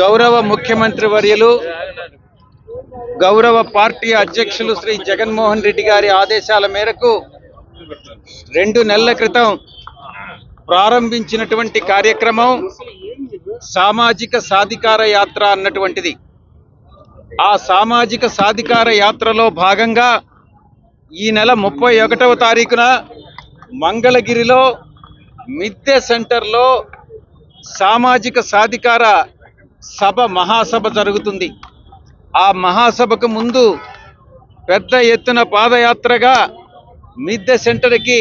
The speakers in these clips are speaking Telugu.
గౌరవ ముఖ్యమంత్రి వర్యులు గౌరవ పార్టీ అధ్యక్షులు శ్రీ జగన్మోహన్ రెడ్డి గారి ఆదేశాల మేరకు రెండు నెలల క్రితం ప్రారంభించినటువంటి కార్యక్రమం సామాజిక సాధికార యాత్ర అన్నటువంటిది. ఆ సామాజిక సాధికార యాత్రలో భాగంగా ఈ నెల ముప్పై ఒకటవ తారీఖున మంగళగిరిలో మిద్దె సెంటర్లో సామాజిక సాధికార సభ మహాసభ జరుగుతుంది. ఆ మహాసభకు ముందు పెద్ద ఎత్తున పాదయాత్రగా మిద్దె సెంటర్కి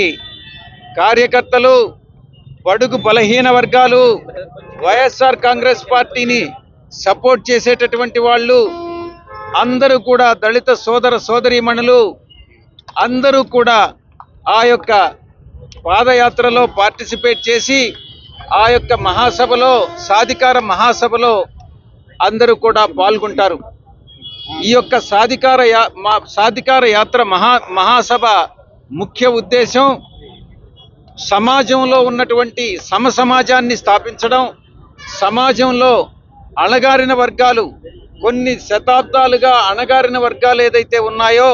కార్యకర్తలు బడుగు బలహీన వర్గాలు వైఎస్ఆర్ కాంగ్రెస్ పార్టీని సపోర్ట్ చేసేటటువంటి వాళ్ళు అందరూ కూడా దళిత సోదర సోదరీమణులు అందరూ కూడా ఆ యొక్క పాదయాత్రలో పార్టిసిపేట్ చేసి ఆ యొక్క మహాసభలో సాధికార మహాసభలో అందరూ కూడా పాల్గొంటారు. ఈ యొక్క సాధికార యా మా సాధికార యాత్ర మహా మహాసభ ముఖ్య ఉద్దేశం సమాజంలో ఉన్నటువంటి సమ సమాజాన్ని స్థాపించడం సమాజంలో అణగారిన వర్గాలు కొన్ని శతాబ్దాలుగా అణగారిన వర్గాలు ఏదైతే ఉన్నాయో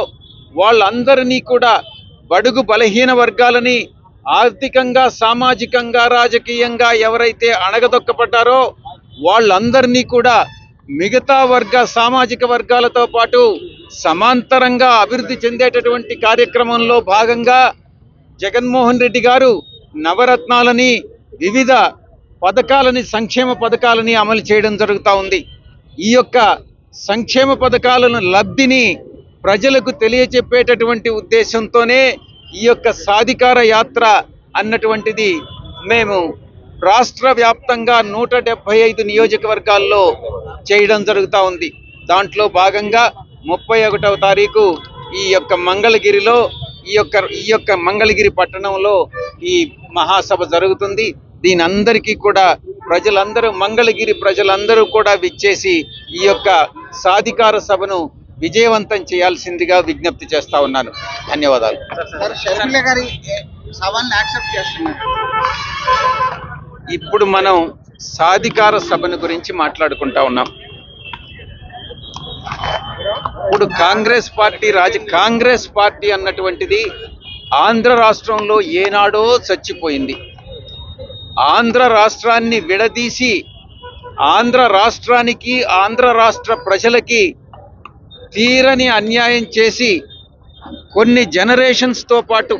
వాళ్ళందరినీ కూడా బడుగు బలహీన వర్గాలని ఆర్థికంగా సామాజికంగా రాజకీయంగా ఎవరైతే అణగదొక్కపడ్డారో వాళ్ళందరినీ కూడా మిగతా వర్గ సామాజిక వర్గాలతో పాటు సమాంతరంగా అభివృద్ధి చెందేటటువంటి కార్యక్రమంలో భాగంగా జగన్మోహన్ రెడ్డి గారు నవరత్నాలని వివిధ పథకాలని సంక్షేమ పథకాలని అమలు చేయడం జరుగుతూ ఉంది. ఈ యొక్క సంక్షేమ పథకాలను లబ్ధిని ప్రజలకు తెలియచెప్పేటటువంటి ఉద్దేశంతోనే ఈ యొక్క సాధికార యాత్ర అన్నటువంటిది మేము రాష్ట్ర వ్యాప్తంగా నూట డెబ్బై ఐదు నియోజకవర్గాల్లో చేయడం జరుగుతూ ఉంది. దాంట్లో భాగంగా ముప్పై ఒకటవ తారీఖు ఈ యొక్క మంగళగిరిలో ఈ యొక్క ఈ యొక్క మంగళగిరి పట్టణంలో ఈ మహాసభ జరుగుతుంది. దీని అందరికీ కూడా ప్రజలందరూ మంగళగిరి ప్రజలందరూ కూడా విచ్చేసి ఈ యొక్క సాధికార సభను విజయవంతం చేయాల్సిందిగా విజ్ఞప్తి చేస్తా ఉన్నాను. ధన్యవాదాలు. ఇప్పుడు మనం సాధికార సభను గురించి మాట్లాడుకుంటా ఉన్నాం. ఇప్పుడు కాంగ్రెస్ పార్టీ రాజ కాంగ్రెస్ పార్టీ అన్నటువంటిది ఆంధ్ర రాష్ట్రంలో ఏనాడో చచ్చిపోయింది. ఆంధ్ర రాష్ట్రాన్ని విడదీసి ఆంధ్ర రాష్ట్రానికి ఆంధ్ర రాష్ట్ర ప్రజలకి తీరని అన్యాయం చేసి కొన్ని జనరేషన్స్తో పాటు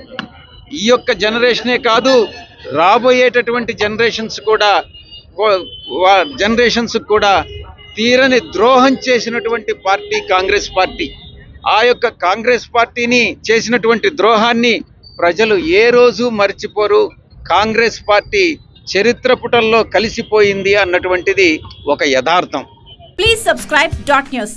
ఈ యొక్క జనరేషనే కాదు రాబోయేటటువంటి జనరేషన్స్ కూడా జనరేషన్స్ కూడా తీరని ద్రోహం చేసినటువంటి పార్టీ కాంగ్రెస్ పార్టీ. ఆ యొక్క కాంగ్రెస్ పార్టీని చేసినటువంటి ద్రోహాన్ని ప్రజలు ఏ రోజు మర్చిపోరు. కాంగ్రెస్ పార్టీ చరిత్ర పుటల్లో కలిసిపోయింది అన్నటువంటిది ఒక యథార్థం. Please subscribe dot news